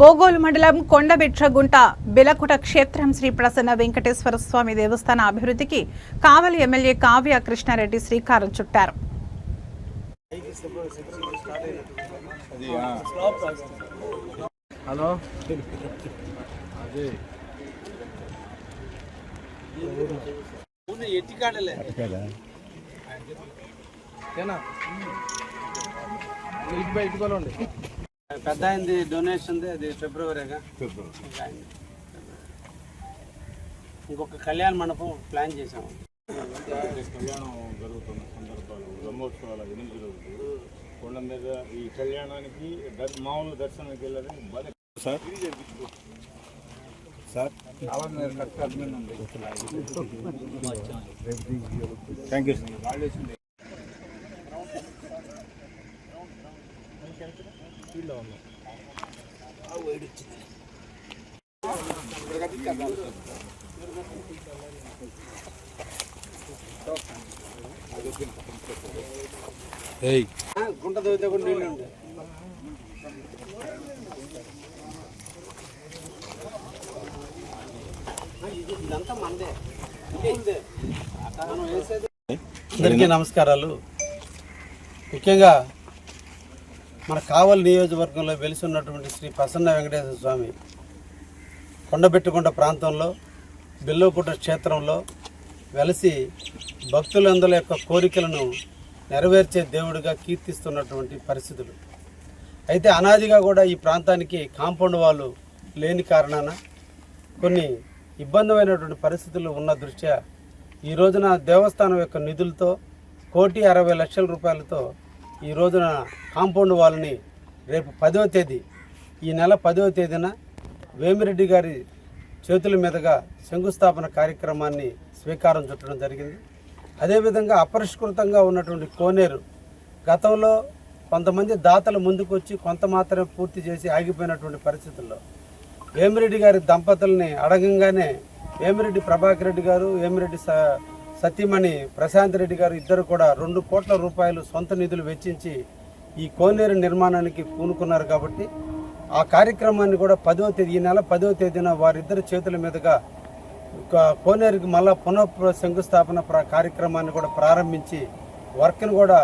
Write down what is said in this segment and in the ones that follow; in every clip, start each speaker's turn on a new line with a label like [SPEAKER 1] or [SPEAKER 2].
[SPEAKER 1] బోగోలు మండలం కొండబిట్రగుంట బిలకుట క్షేత్రం శ్రీ ప్రసన్న వెంకటేశ్వర స్వామి దేవస్థాన అభివృద్ధికి కావలి ఎమ్మెల్యే కావ్య కృష్ణారెడ్డి శ్రీకారం చుట్టారు.
[SPEAKER 2] హలో. అదే.
[SPEAKER 3] పెద్ద అయింది డొనేషన్ అది ఫిబ్రవరిగా. ఇంకొక కళ్యాణ మండపం ప్లాన్ చేసాము
[SPEAKER 4] కళ్యాణం జరుగుతున్న సందర్భాలు బ్రహ్మోత్సవాల ఎనిమిది రోజులు కొండ మీద ఈ కళ్యాణానికి మామూలు దర్శనానికి వెళ్ళాలని బాగా sir? Sir? Thank you sir.
[SPEAKER 3] గుంట దొరికితే కూడా నీళ్ళు ఉంటాయి అందరికీ నమస్కారాలు. ముఖ్యంగా మన కావలి నియోజకవర్గంలో వెలిసి ఉన్నటువంటి శ్రీ ప్రసన్న వెంకటేశ్వర స్వామి కొండబెట్టుకుంట ప్రాంతంలో బిల్లవకుంట క్షేత్రంలో వెలసి భక్తులందరి యొక్క కోరికలను నెరవేర్చే దేవుడిగా కీర్తిస్తున్నటువంటి పరిస్థితులు. అయితే అనాదిగా కూడా ఈ ప్రాంతానికి కాంపౌండ్ వాళ్ళు లేని కారణాన కొన్ని ఇబ్బందిమైనటువంటి పరిస్థితులు ఉన్న దృష్ట్యా ఈ రోజున దేవస్థానం యొక్క నిధులతో కోటి అరవై లక్షల రూపాయలతో ఈ రోజున కాంపౌండ్ వాళ్ళని రేపు పదవ తేదీ ఈ నెల పదవ తేదీన వేమిరెడ్డి గారి చేతుల మీదుగా శంకుస్థాపన కార్యక్రమాన్ని స్వీకారం చుట్టడం జరిగింది. అదేవిధంగా అపరిష్కృతంగా ఉన్నటువంటి కోనేరు గతంలో కొంతమంది దాతలు ముందుకొచ్చి కొంత మాత్రమే పూర్తి చేసి ఆగిపోయినటువంటి పరిస్థితుల్లో వేమిరెడ్డి గారి దంపతుల్ని అడగంగానే వేమిరెడ్డి ప్రభాకర్ రెడ్డి గారు వేమిరెడ్డి స సతీమణి ప్రశాంత్ రెడ్డి గారు ఇద్దరు కూడా రెండు కోట్ల రూపాయలు సొంత నిధులు వెచ్చించి ఈ కోనేరు నిర్మాణానికి పూనుకున్నారు కాబట్టి ఆ కార్యక్రమాన్ని కూడా పదవ తేదీ ఈ నెల పదవ తేదీన వారిద్దరి చేతుల మీదుగా ఒక కోనేరుకి మళ్ళా పునః శంకుస్థాపన ప్ర- కార్యక్రమాన్ని కూడా ప్రారంభించి వర్క్ను కూడా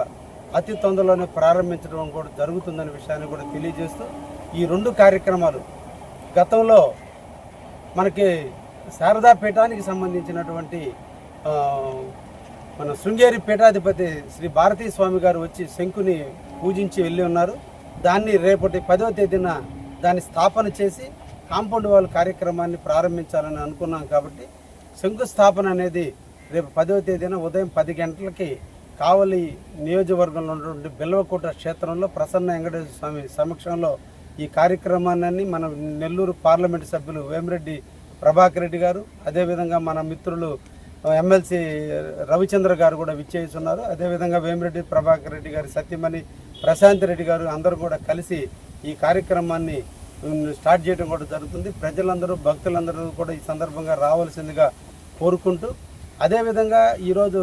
[SPEAKER 3] అతి తొందరలోనే ప్రారంభించడం కూడా జరుగుతుందనే విషయాన్ని కూడా తెలియజేస్తూ ఈ రెండు కార్యక్రమాలు గతంలో మనకి శారదా పీఠానికి సంబంధించినటువంటి మన శృంగేరి పీఠాధిపతి శ్రీ భారతీ స్వామి గారు వచ్చి శంకుని పూజించి వెళ్ళి ఉన్నారు. దాన్ని రేపటి పదవ తేదీన దాన్ని స్థాపన చేసి కాంపౌండ్ వాల్ కార్యక్రమాన్ని ప్రారంభించాలని అనుకున్నాం కాబట్టి శంకుస్థాపన అనేది రేపు పదవ తేదీన ఉదయం పది గంటలకి కావలి నియోజకవర్గంలో ఉన్నటువంటి బిల్వకోట క్షేత్రంలో ప్రసన్న వెంకటేశ్వర స్వామి సమక్షంలో ఈ కార్యక్రమాన్ని మన నెల్లూరు పార్లమెంటు సభ్యులు వేమిరెడ్డి ప్రభాకర్ రెడ్డి గారు అదేవిధంగా మన మిత్రులు ఎమ్మెల్సీ రవిచంద్ర గారు కూడా విచ్చేస్తున్నారు అదేవిధంగా వేమిరెడ్డి ప్రభాకర్ రెడ్డి గారి సత్యమణి ప్రశాంత్ రెడ్డి గారు అందరూ కూడా కలిసి ఈ కార్యక్రమాన్ని స్టార్ట్ చేయడం కూడా జరుగుతుంది. ప్రజలందరూ భక్తులందరూ కూడా ఈ సందర్భంగా రావాల్సిందిగా కోరుకుంటూ అదేవిధంగా ఈరోజు